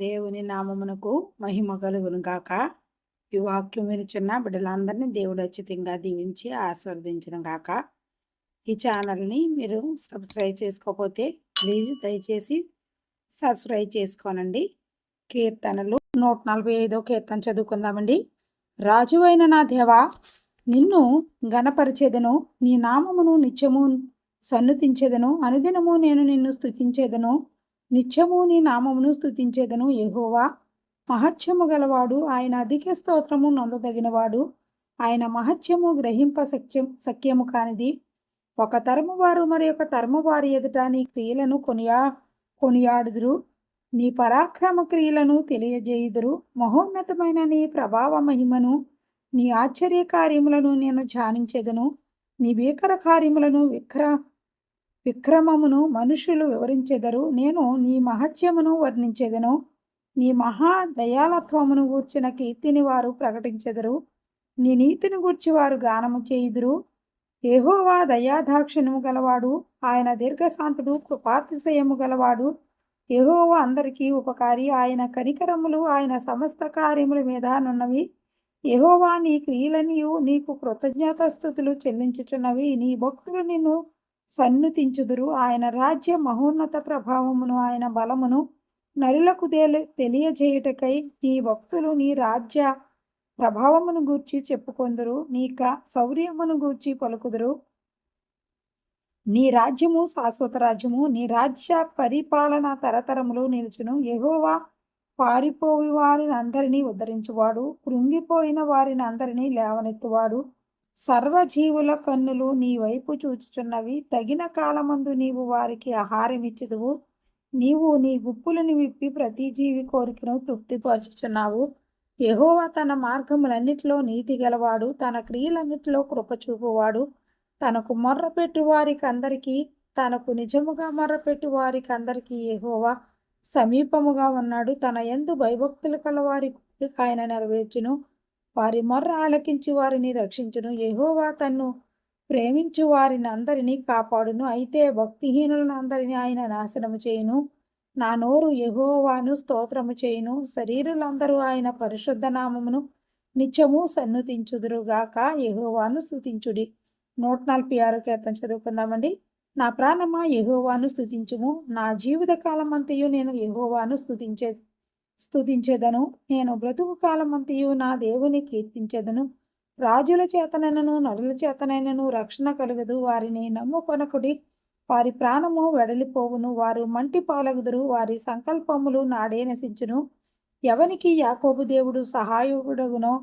దేవుని నామమునకు మహిమ కలుగును గాక. ఈ వాక్యం వినిచున్న బిడ్డలందరినీ దేవుడు అచ్చితంగా దీవించి ఆస్వాదించడం గాక. ఈ ఛానల్ని మీరు సబ్స్క్రైబ్ చేసుకోకపోతే ప్లీజ్ దయచేసి సబ్స్క్రైబ్ చేసుకోనండి. కీర్తనలు నూట నలభై ఐదో కీర్తన చదువుకుందామండి. రాజువైన నా దేవా నిన్ను గణపరిచేదను నీ నామమును నిత్యము సన్నుతించేదను అనుదినము నేను నిన్ను స్థుతించేదను నిత్యము నీ నామమును స్తుతించేదను యహోవా. మహత్యము గలవాడు ఆయన అధిక స్తోత్రము నొందదగినవాడు. ఆయన మహత్యము గ్రహింప సఖ్యం సఖ్యము కానిది. ఒక తరము వారు మరి ఒక తరము వారి ఎదుట నీ క్రియలను కొనియా కొనియాడుదురు. నీ పరాక్రమ క్రియలను తెలియజేయుదురు. మహోన్నతమైన నీ ప్రభావ మహిమను నీ ఆశ్చర్య కార్యములను నేను ధ్యానించెదను. నీ భీకర కార్యములను విక్ర విక్రమమును మనుషులు వివరించెదరు. నేను నీ మహత్యమును వర్ణించెదను. నీ మహా దయాలత్వమును గూర్చిన కీర్తిని వారు ప్రకటించెదరు. నీ నీతిని గూర్చి వారు గానము చేయుదురు. ఏహోవా దయాదాక్షిణ్యము గలవాడు ఆయన దీర్ఘశాంతుడు కృపాతిశయము గలవాడు. ఏహోవా అందరికీ ఉపకారి ఆయన కనికరములు ఆయన సమస్త కార్యముల మీద నున్నవి. యెహోవా నీ క్రియలనియు నీకు కృతజ్ఞతాస్థుతులు చెల్లించుచున్నవి. నీ భక్తులు నిన్ను సన్నుతించుదురు ఆయన రాజ్య మహోన్నత ప్రభావమును ఆయన బలమును నరులకు తెలియజేయుటకై నీ భక్తులు నీ రాజ్య ప్రభావమును గూర్చి చెప్పుకొందురు. నీక శౌర్యమును గూర్చి పలుకుదురు. నీ రాజ్యము శాశ్వత రాజ్యము. నీ రాజ్య పరిపాలన తరతరములు నిలుచును. ఎహోవా పారిపోయి వారిని అందరినీ ఉద్ధరించువాడు. కృంగిపోయిన వారిని అందరినీ లేవనెత్తువాడు. సర్వజీవుల కన్నులు నీ వైపు చూచుచున్నవి. తగిన కాలమందు నీవు వారికి ఆహారం నీవు నీ గుప్పులను విప్పి ప్రతి జీవి కోరికను తృప్తిపరచుచున్నావు. యహోవా తన మార్గములన్నిటిలో నీతి గలవాడు. తన క్రియలన్నిటిలో కృపచూపువాడు తనకు మొర్రపెట్టు వారికి అందరికీ తనకు నిజముగా మొర్రపెట్టు వారికి అందరికీ యహోవా సమీపముగా ఉన్నాడు. తన ఎందు భయభక్తులు కలవారి ఆయన నెరవేర్చును. వారి మొర్ర ఆలకించి వారిని రక్షించును. యెహోవా తన్ను ప్రేమించు వారిని అందరినీ కాపాడును. అయితే భక్తిహీనులను అందరినీ ఆయన నాశనము చేయును. నా నోరు ఎహోవాను స్తోత్రము చేయును. శరీరులందరూ ఆయన పరిశుద్ధ నామమును నిత్యము సన్నుతించుదురుగాక ఎహోవాను స్థుతించుడి నూట నలభై ఆరు కీర్తన చదువుకుందామండి. నా ప్రాణమా ఎహోవాను స్థుతించుము నా జీవిత కాలమంతయు నేను ఎహోవాను స్థుతించే స్థుతించెదను నేను బ్రతుకు కాలమంతయు నా దేవుని కీర్తించెదను. రాజుల చేతనైనను నరుల చేతనైనను రక్షణ కలుగదు. వారిని నమ్ముకొనకుడి వారి ప్రాణము వెడలిపోవును. వారు మంటి పాలగుదురు. వారి సంకల్పములు నాడే నశించును. ఎవనికి యాకోబు దేవుడు సహాయకుడగునో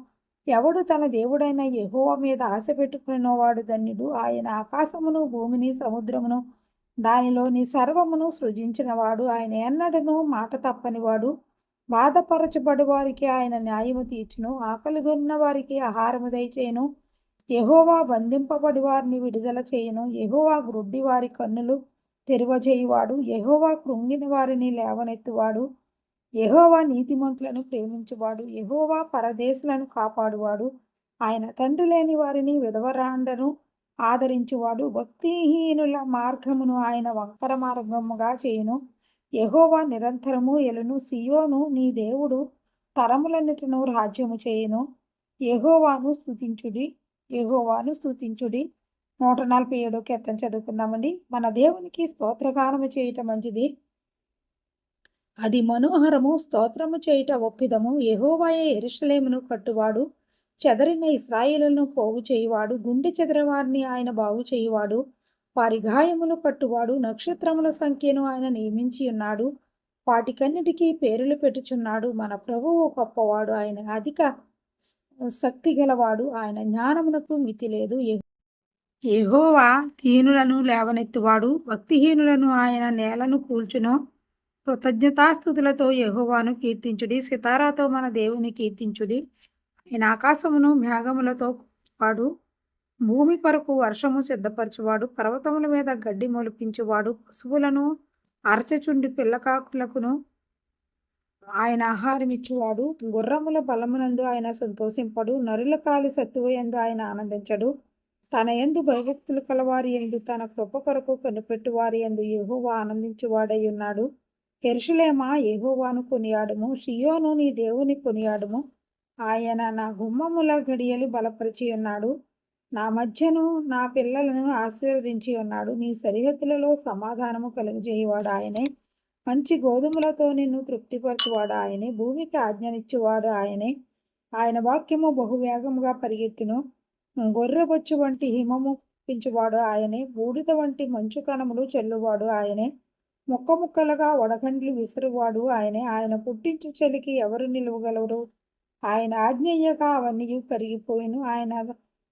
ఎవడు తన దేవుడైన యహోవ మీద ఆశ పెట్టుకున్నవాడు ధన్యుడు. ఆయన ఆకాశమును భూమిని సముద్రమును దానిలోని సర్వమును సృజించినవాడు. ఆయన ఎన్నడను మాట తప్పనివాడు. బాధపరచబడి వారికి ఆయన న్యాయము తీర్చును. ఆకలిగొన్న వారికి ఆహారము దయచేయను. ఎహోవా బంధింపబడి వారిని విడుదల చేయను. ఎహోవా గ్రుడ్డి వారి కన్నులు తెరువజేయువాడు. ఎహోవా కృంగిన వారిని లేవనెత్తువాడు. ఎహోవా నీతిమంతులను ప్రేమించువాడు. ఎహోవా పరదేశులను కాపాడువాడు. ఆయన తండ్రి లేని వారిని విధవరాండను ఆదరించువాడు. భక్తిహీనుల మార్గమును ఆయన వంకర మార్గముగా చేయును. యహోవా నిరంతరము ఎలును సియోను నీ దేవుడు తరములన్నిటిను రాజ్యము చేయును. యహోవాను స్తుతించుడి యహోవాను స్తుతించుడి. నూట నలభై ఏడు కీర్తన చదువుకుందామండి. మన దేవునికి స్తోత్రగానము చేయటం మంచిది. అది మనోహరము స్తోత్రము చేయుట ఒప్పిదము. యెహోవాయే ఎరుషలేమును కట్టువాడు చెదరిన ఇస్రాయిలను పోగు చేయువాడు గుండె చెదరవారిని ఆయన బాగు చేయువాడు. వారి గాయములు కట్టువాడు నక్షత్రముల సంఖ్యను ఆయన నియమించి ఉన్నాడు. వాటికన్నిటికీ పేరులు పెట్టుచున్నాడు. మన ప్రభువు గొప్పవాడు. ఆయన అధిక శక్తి గలవాడు. ఆయన జ్ఞానమునకు మితి లేదు. ఎహోవా దీనులను లేవనెత్తువాడు. భక్తిహీనులను ఆయన నేలను కూల్చును. కృతజ్ఞతాస్థుతులతో యహోవాను కీర్తించుడి. సితారాతో మన దేవుని కీర్తించుడి. ఆయన ఆకాశమును మేఘములతో వాడు భూమి కొరకు వర్షము సిద్ధపరచువాడు పర్వతముల మీద గడ్డి మొలిపించేవాడు పశువులను అరచచుండి పిల్లకాకులకును ఆయన ఆహారం ఇచ్చేవాడు గుర్రముల బలమునందు ఆయన సంతోషింపడు నరుల కాలి సత్తువయందు ఆయన ఆనందించడు. తన ఎందు భయభక్తులు కలవారి ఎందు తన కృప కొరకు కనిపెట్టువారి ఎందు యహోవా ఆనందించువాడై ఉన్నాడు. ఎరుషులేమా యహోవాను కొనియాడుము షియోను నీ దేవుని కొనియాడుము. ఆయన నా గుమ్మముల గడియలు బలపరిచి ఉన్నాడు. నా మధ్యను నా పిల్లలను ఆశీర్వదించి ఉన్నాడు. నీ సరిహద్దులలో సమాధానము కలుగజేయవాడు ఆయనే. మంచి గోధుమలతో నిన్ను తృప్తిపరచువాడు ఆయనే. భూమికి ఆజ్ఞనిచ్చేవాడు ఆయనే. ఆయన వాక్యము బహువేగముగా పరిగెత్తును. గొర్రెబొచ్చు వంటి హిమము పించువాడు ఆయనే. బూడిద వంటి మంచు కణములు చెల్లువాడు ఆయనే. ముక్క ముక్కలుగా వడగండ్లు విసురువాడు ఆయనే. ఆయన పుట్టించు చలికి ఎవరు నిలవగలరు? ఆయన ఆజ్ఞయ్యగా అవన్నీ కరిగిపోయిను. ఆయన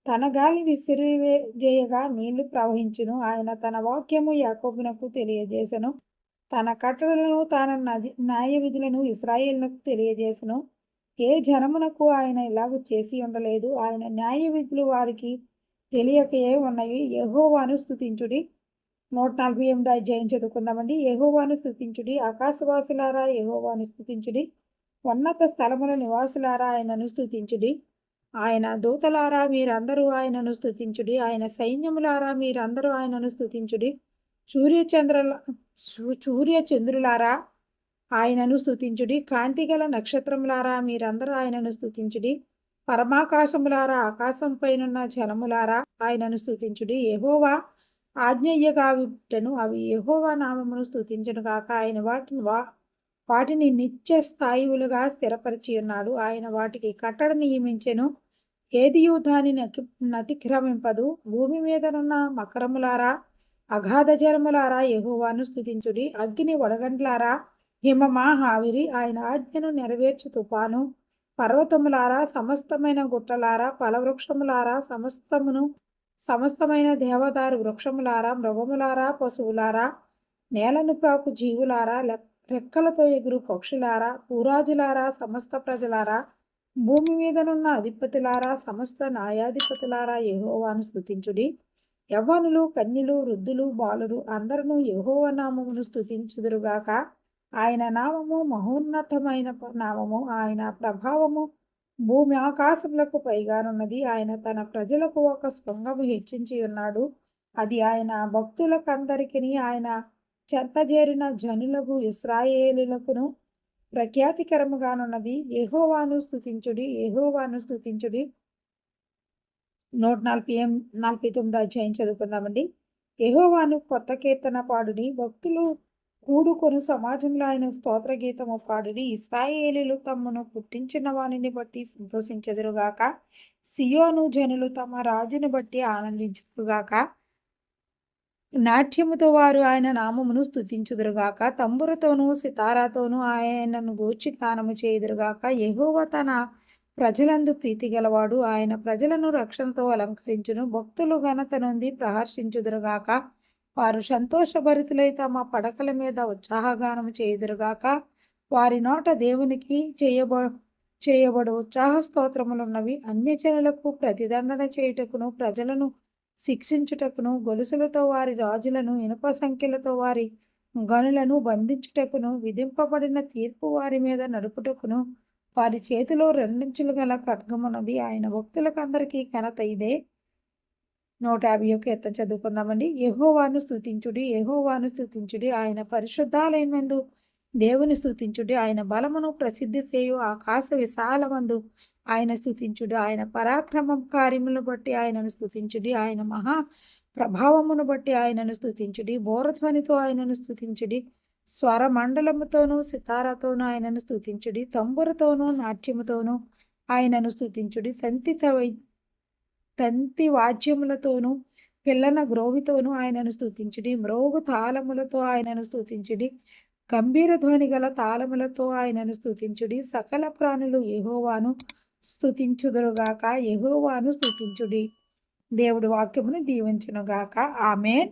తన గాలి విసిరివే చేయగా నీళ్ళు ప్రవహించును. ఆయన తన వాక్యము యాకోబునకు తెలియజేసెను. తన కట్టడలను తన నది న్యాయ విధులను ఇస్రాయేల్నకు తెలియజేసెను. ఏ జనమునకు ఆయన ఇలాగ చేసి ఉండలేదు. ఆయన న్యాయ విధులు వారికి తెలియకయే ఉన్నాయి యహోవాను స్థుతించుడి నూట నలభై ఎనిమిది అధ్యాయం చదువుకుందామండి. యహోవాను స్థుతించుడి ఆకాశవాసులారా యహోవాను స్థుతించుడి ఉన్నత స్థలముల నివాసులారా ఆయనను స్థుతించుడి ఆయన దూతలారా మీరందరూ ఆయనను స్థుతించుడి ఆయన సైన్యములారా మీరందరూ ఆయనను స్థుతించుడి సూర్యచంద్రుల సూర్య చంద్రులారా ఆయనను స్థుతించుడి కాంతిగల నక్షత్రములారా మీరందరూ ఆయనను స్థుతించుడి పరమాకాశములారా ఆకాశం పైనున్న జలములారా ఆయనను స్థుతించుడి యహోవా ఆజ్ఞయ్యగా విట్టను అవి యహోవా నామమును స్థుతించను కాక ఆయన వాటిని వా వాటిని నిత్య స్థాయివులుగా స్థిరపరిచి ఉన్నాడు. ఆయన వాటికి కట్టడ నియమించెను. ఏదియు దాని అతిక్రమింపదు. భూమి మీదనున్న మకరములారా అగాధ జలములారా యహోవాను స్థుతించుడి అగ్ని వడగండ్లారా హిమమా హావిరి ఆయన ఆజ్ఞను నెరవేర్చు తుపాను పర్వతములారా సమస్తమైన గుట్టలారా ఫలవృక్షములారా సమస్తమును సమస్తమైన దేవదారు వృక్షములారా మృగములారా పశువులారా నేలను ప్రాకు జీవులారా రెక్కలతో ఎగురు పక్షులారా పూరాజులారా సమస్త ప్రజలారా భూమి మీదనున్న అధిపతులారా సమస్త న్యాయాధిపతులారా యహోవాను స్థుతించుడి యవ్వనులు కన్యలు వృద్ధులు బాలురు అందరూ యహోవ నామమును స్థుతించుదురుగాక ఆయన నామము మహోన్నతమైన నామము. ఆయన ప్రభావము భూమి ఆకాశములకు పైగానున్నది. ఆయన తన ప్రజలకు ఒక స్పృంగము హెచ్చించి ఉన్నాడు అది ఆయన భక్తులకందరికీ ఆయన చెత్తజేరిన జనులకు ఇస్రాయేలులకును ప్రఖ్యాతికరముగానున్నది ఎహోవాను స్థుతించుడి ఎహోవాను స్థుతించుడి నూట నలభై నలభై తొమ్మిది అధ్యాయం చదువుకుందామండి. ఎహోవాను కొత్త కీర్తన పాడుడి భక్తులు కూడుకొని సమాజంలో ఆయన స్తోత్ర గీతము పాడుడి ఇస్రాయేలీలు తమను పుట్టించిన వాణిని బట్టి సంతోషించదురుగాక సియోను జనులు తమ రాజుని బట్టి ఆనందించదురుగాక. నాట్యముతో వారు ఆయన నామమును స్థుతించుదురుగాక తంబురతోనూ సితారాతోనూ ఆయనను గూర్చి గానము చేయుదురుగాక. ఎహోవ తన ప్రజలందు ప్రీతి గలవాడు ఆయన ప్రజలను రక్షణతో అలంకరించును. భక్తులు ఘనత నుండి ప్రహర్షించుదురుగాక. వారు సంతోషభరితులై తమ పడకల మీద ఉత్సాహగానము చేయుదురుగాక. వారి నోట దేవునికి చేయబ చేయబడు ఉత్సాహ స్తోత్రములున్నవి. అన్యజనులకు ప్రతిదండన చేయుటకును ప్రజలను శిక్షించుటకును గొలుసులతో వారి రాజులను ఇనుప సంఖ్యలతో వారి గనులను బంధించుటకును విధింపబడిన తీర్పు వారి మీద నడుపుటకును వారి చేతిలో రెండించులు గల ఖడ్గమున్నది. ఆయన భక్తులకందరికీ ఘనత ఇదే. నూట యాభై ఒక ఎత్త చదువుకుందామండి. యహోవాను స్థుతించుడి యహోవాను స్థుతించుడి ఆయన పరిశుద్ధాలయమందు దేవుని స్థుతించుడి ఆయన బలమును ప్రసిద్ధి చేయు ఆకాశ విశాలమందు ఆయన స్థుతించుడు ఆయన పరాక్రమం కార్యములను బట్టి ఆయనను స్థుతించుడి ఆయన మహా ప్రభావమును బట్టి ఆయనను స్థుతించుడి బోరధ్వనితో ఆయనను స్థుతించుడి స్వర మండలముతోనూ సితారతోనూ ఆయనను స్థుతించుడి తంబురతోనూ నాట్యముతోనూ ఆయనను స్థుతించుడి తంతి తంతి వాద్యములతోనూ పిల్లన గ్రోవితోనూ ఆయనను స్థుతించుడి మ్రోగు తాళములతో ఆయనను స్థుతించుడి గంభీర ధ్వని గల తాళములతో ఆయనను స్థుతించుడి సకల ప్రాణులు ఏహోవాను స్థుతించుదురుగాక యహోవాను స్థుతించుడి దేవుడి వాక్యమును దీవించునుగాక. ఆమెన్.